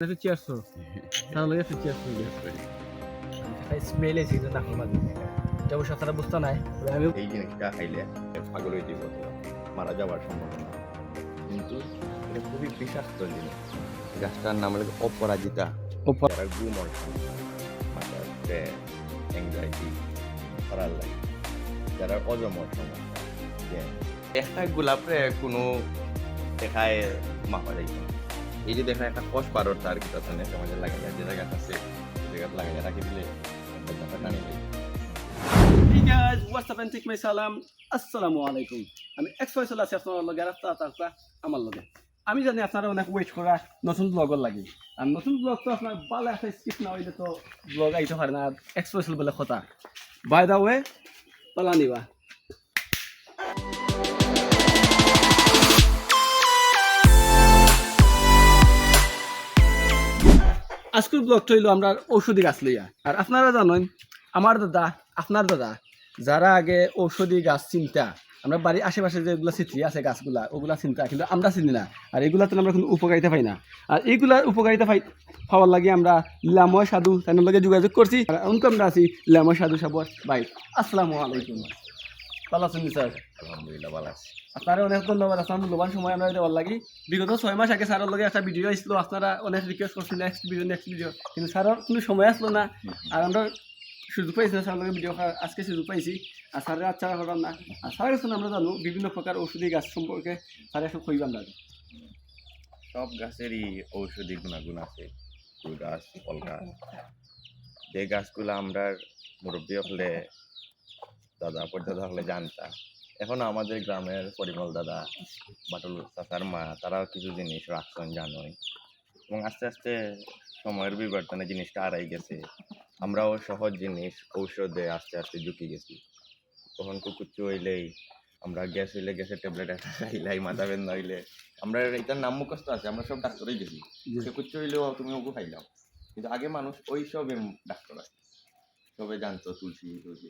একটু চেয়ারছ তাহলে একটু চেয়ারছ স্মেল এসে কিন্তু নাকের এটা অবশ্য তারা বুঝতে নাই আমি এই জিনিসটা খাইলে পাগল হয়ে যাব মারা যাওয়ার সম্ভাবনা। কিন্তু এটা খুবই বিষাক্ত জিনিস। গাছটার নাম হলো অপরাজিতা। অপরা- গুমর মাথার অ্যাংজাইটি প্যারালাইজ যারা অজমর সমস্যা। একটা গোলাপরে কোনো দেখায় মাপা না। এই যে দেখা একটা কষ পারর কিছু আছে না সমাজে লাগে যে জায়গাটা আছে জায়গাটা লাগে রাখি দিলে আমি আমার লগে। আমি জানি আপনারা অনেক ওয়েট করা নতুন ব্লগর লাগে। আর নতুন ব্লগ তো আপনার ভালো একটা স্কিপ না হইলে তো ব্লগ আইতে পারে না এক্স বলে কথা। বাই দা ওয়ে পালা নিবা আজকের ব্লগটা হইল আমরা ঔষধি গাছ লইয়া। আর আপনারা জানেন, আমার দাদা, আপনার দাদা, যারা আগে ঔষধি গাছ চিন্তা, আমরা বাড়ির আশেপাশে যেগুলো চিত্রি আছে গাছগুলা, ওগুলা চিন্তা, কিন্তু আমরা চিনি না। আর এগুলাতে আমরা কোনো উপকারিতা পাই না। আর এইগুলার উপকারিতা পাই পাওয়ার লাগে আমরা লাময় সাধু তাদের লগে যোগাযোগ করছি। আর আমরা আছি লাময় সাধু সাবর ভাই। আসসালামু আলাইকুম। ভালো আছেন স্যার। আলহামদুলিল্লাহ ভালো আছে। আপনারা অনেক ধন্যবাদ আপনার মূল্যবান সময় আমরা লাগি। বিগত ছয় মাস আগে স্যারের লগে একটা ভিডিও আসলো আপনারা অনেক রিকোয়েস্ট করছেন নেক্সট ভিডিও নেক্সট ভিডিও কিন্তু স্যারের কোনো সময় আসলো না। আর আমরা সুযোগ পাইছি না স্যারের লগে ভিডিও আজকে সুযোগ পাইছি। আর স্যারের আচ্ছা না। আর স্যারের কাছে আমরা জানো বিভিন্ন প্রকার ঔষধি গাছ সম্পর্কে স্যারে সব কইবান লাগে সব গাছেরই ঔষধি গুণাগুণ আছে। ফুল গাছ ফল গাছ। যে গাছগুলো আমরা মুরব্বী হলে দাদা পর্দাদা হলে জানতাম এখন আমাদের গ্রামের পরিমল দাদা বাটুল চাচার মা তারাও কিছু জিনিস রাখছেন জানোই। এবং আস্তে আস্তে সময়ের বিবর্তনে জিনিসটা হারাই গেছে। আমরাও সহজ জিনিস ঔষধে আস্তে আস্তে ঝুঁকি গেছি। তখন কুকুচ্চু হইলেই আমরা গ্যাস হইলে গ্যাসের ট্যাবলেট একটা খাইলাই মাথা বেদনা হইলে। আমরা এটার নাম মুখস্থ আছে আমরা সব ডাক্তারই গেছি। সে কুচ্চ হইলেও তুমি ওগু খাইলাম কিন্তু আগে মানুষ ওই সবে ডাক্তার আছে সবে জানতো তুলসী তুলসী।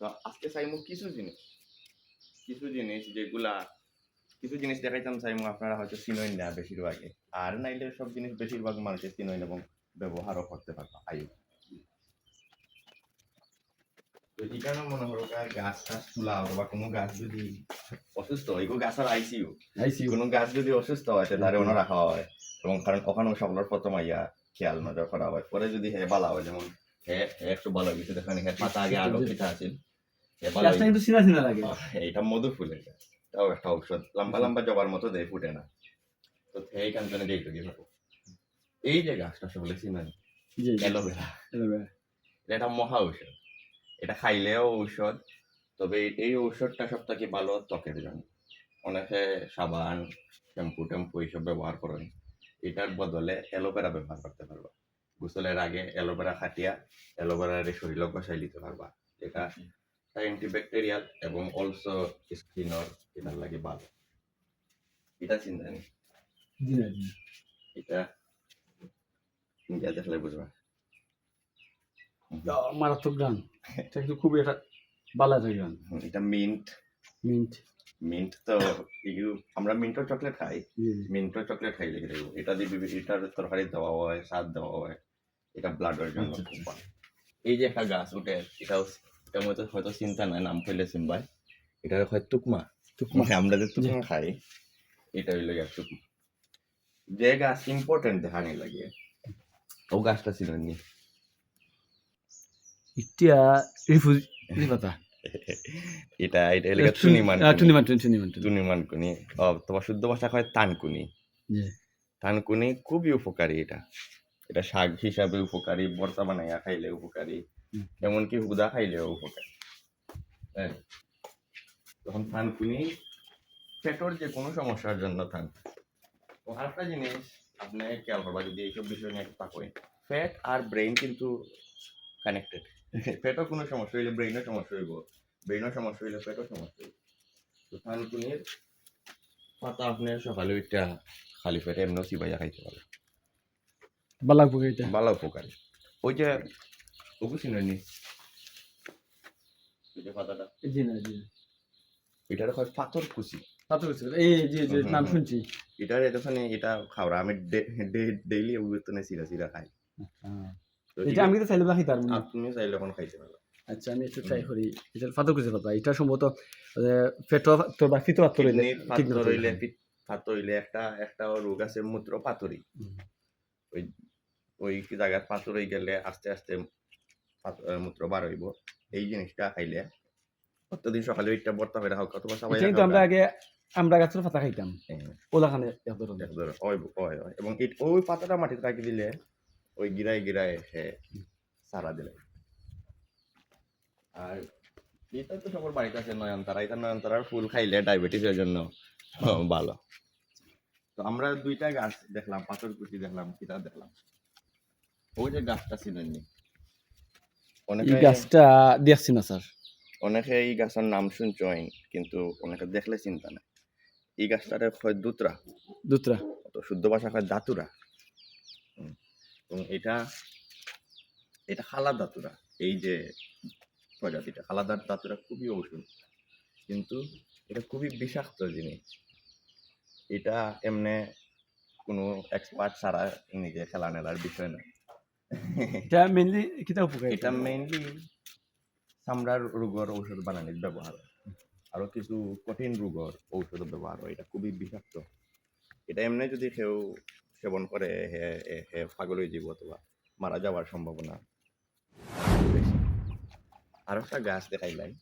তো আজকে চাইমু কিছু জিনিস। কিছু জিনিস যেগুলা কিছু জিনিস দেখাইতাম চাইমু আপনারা হয়তো চিনই না বেশিরভাগে আর নাইলে সব জিনিস বেশিরভাগ মানুষের চিনই এবং ব্যবহারও করতে পারব আয়ু তো এই মনে হলো গাছ টাছ তুলা বা কোনো গাছ যদি অসুস্থ হয় এগুলো গাছের আইসিউ আইসি কোনো গাছ যদি অসুস্থ হয় তাহলে ওনা রাখা হয় এবং কারণ ওখানে সকলের প্রথম আইয়া খেয়াল নজর করা হয়। পরে যদি হে বালা হয় যেমন একটু ভালো কিছু দেখেন হে পাতা আগে আলো পিঠা আছে। গাছটা কিন্তু চিনা চিনা লাগে। এটা মধু ফুলের গাছ। এটাও একটা ঔষধ। লম্বা লম্বা জবার মতো দেয় ফুটে না। তো সেই কারণে যেই তৈরি এই যে গাছটা সকলে চিনেন জি অ্যালোভেরা। এটা মহা ঔষধ। এটা খাইলেও ঔষধ তবে এই- এই ঔষধটা সব থেকে ভালো ত্বকের জন্য। অনেকে সাবান শ্যাম্পু ট্যাম্পু এইসব ব্যবহার করেন। এটার বদলে অ্যালোভেরা ব্যবহার করতে পারবা। গোসলের আগে অ্যালোভেরা খাটিয়া অ্যালোভেরার শরীরও বসাই দিতে পারবা। এটা অ্যান্টিব্যাকটেরিয়াল এবং অলসো স্কিনর এটার লাগে ভালো। এটা চিন্তা নেই। এটা ইন্ডিয়া দেখলে বুঝবা। মারাত্মক গান। এটা কিন্তু খুবই একটা ভালো একটা গান। এটা মিন্ট মিন্ট মিন্ট তো ইউ আমরা মিন্টো চকলেট খাই। মিন্টো চকলেট খাই লেগে দেবো এটা দিয়ে বিভিন্ন এটার তরকারি দেওয়া হয় স্বাদ দেওয়া হয়। এটা ব্লাডের জন্য আচ্ছা, ভালো এই যে একটা গাছ এটাও এটার মধ্যে হয়তো চিন্তা নাই নাম এটা হয় তুকমা। তুকমা। মানে আমরা যে তুকমা খাই এটা হইল গিয়ে তুকমা। যে গাছ ইম্পর্টেন্ট দেখানি লাগে ও গাছটা ছিল নি। ইতিয়া রিফুজ রিফাতা। এটা এটা এলাকা টুনিমান টুনিমান টুনিমান টুনিমান কুনি তোমার শুদ্ধ ভাষা হয় তানকুনি। তানকুনি খুবই উপকারী এটা। এটা শাক হিসাবে উপকারী ভর্তা বানাইয়া খাইলে উপকারী। এমনকি হুদা খাইলেও উপকারী। হ্যাঁ। তখন থানকুনি পেটর যে কোনো সমস্যার জন্য থান। ও আরেকটা জিনিস আপনি খেয়াল করবা যদি এইসব বিষয় নিয়ে একটু তাকই। ফ্যাট আর ব্রেইন কিন্তু কানেক্টেড। পেটও কোনো সমস্যা হইলে ব্রেইনও সমস্যা হইব ব্রেইনও সমস্যা হইলে পেটও সমস্যা হইব। তো থানকুনির পাতা আপনি সকালে উঠটা খালি পেটে এমনিও চিবাইয়া খাইতে পারে বালাক বগাইতা ভালো উপকারী। ওই যে ওগু চিনি ওই জি না জি এটার হয় পাথর কুচি। পাথরকুচি এই যে যে নাম শুনছি। এটার এতখানি এটা খাওয়া আমি ডেইলি ওগুলো সিরা সিরা খাই। এটা আমি তো চাইলে বাকি তার আপনি চাইলে এখন খাইতে আচ্ছা আমি একটু ট্রাই করি। এটা পাথরকুচি পাতা এটা সম্ভবত পেটো তো বা ফিতো পাথর হইলে কিডনির হইলে পিত- হইলে একটা একটা রোগ আছে মূত্র পাথরি ওই ওই জায়গার পাথর হয়ে গেলে আস্তে আস্তে মূত্র বার হইব। এই জিনিসটা খাইলে প্রত্যেকদিন সকালে ওইটা বর্তা করে হোক অথবা সবাই কিন্তু আমরা আগে আমরা গাছের পাতা খাইতাম। হ্যাঁ, ওলাখানে হয় হয় হয়। এবং ওই পাতাটা মাটিতে রাখি দিলে ওই গিরায় গিরায় সে সারা দিলে। আর এটা তো সবার বাড়িতে আছে নয়নতারা। এটা নয়নতারার ফুল খাইলে ডায়াবেটিসের জন্য ভালো। তো আমরা দুইটা গাছ দেখলাম পাথর কুচি দেখলাম কিতা দেখলাম। ওই যে গাছটা ছিলেন এই অনেকে গাছটা দেখছি না স্যার। অনেকে এই গাছের নাম শুনছেন কিন্তু অনেকে দেখলে চিন্তা নাই। এই গাছটারে হয় দুতরা। দুতরা। তো শুদ্ধ ভাষা হয় দাতুরা। এবং এটা এটা খালা দাতুরা। এই যে প্রজাতিটা খালাদার দাতুরা খুবই ঔষধ। কিন্তু এটা খুবই বিষাক্ত জিনিস। এটা এমনি কোনো এক্সপার্ট ছাড়া নিজে খেলা নেলার বিষয় না। এটা মেইনলি কিতা উপকার এটা মেইনলি চামড়ার রোগের ঔষধ বানানির ব্যবহার। আরও কিছু কঠিন রোগের ঔষধ ব্যবহার হয়। এটা খুবই বিষাক্ত। এটা এমনি যদি কেউ সেবন করে হে হে- পাগল হয়ে যাব অথবা মারা যাওয়ার সম্ভাবনা আর একটা গাছ দেখাইলাই